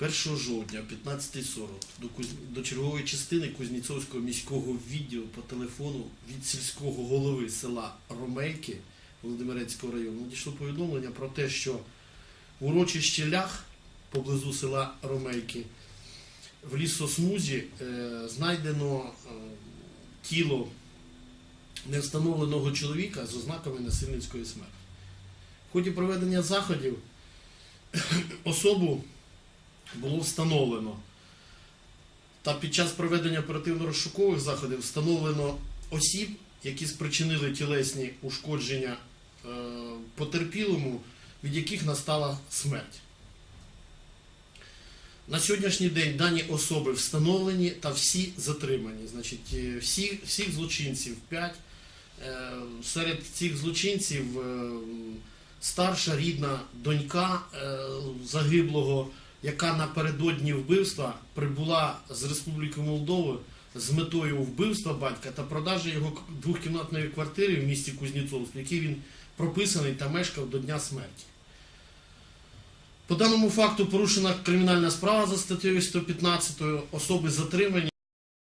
1 жовтня, 15.40, до, до чергової частини Кузнєцовського міського відділу по телефону від сільського голови села Ромейки Володимирецького району надійшло повідомлення про те, що в урочищі Лях поблизу села Ромейки в лісосмузі е, знайдено е, тіло невстановленого чоловіка з ознаками насильницької смерті. В ході проведення заходів особу було встановлено. Та під час проведення оперативно-розшукових заходів встановлено осіб, які спричинили тілесні ушкодження е, потерпілому, від яких настала смерть. На сьогоднішній день дані особи встановлені та всі затримані. Значить, е, всі, всіх злочинців 5. Е, серед цих злочинців старша рідна донька загиблого, яка напередодні вбивства прибула з Республіки Молдови з метою вбивства батька та продажі його двохкімнатної квартири в місті Кузнєцовськ, в якій він прописаний та мешкав до дня смерті. По даному факту порушена кримінальна справа за статтею 115 особи затримані.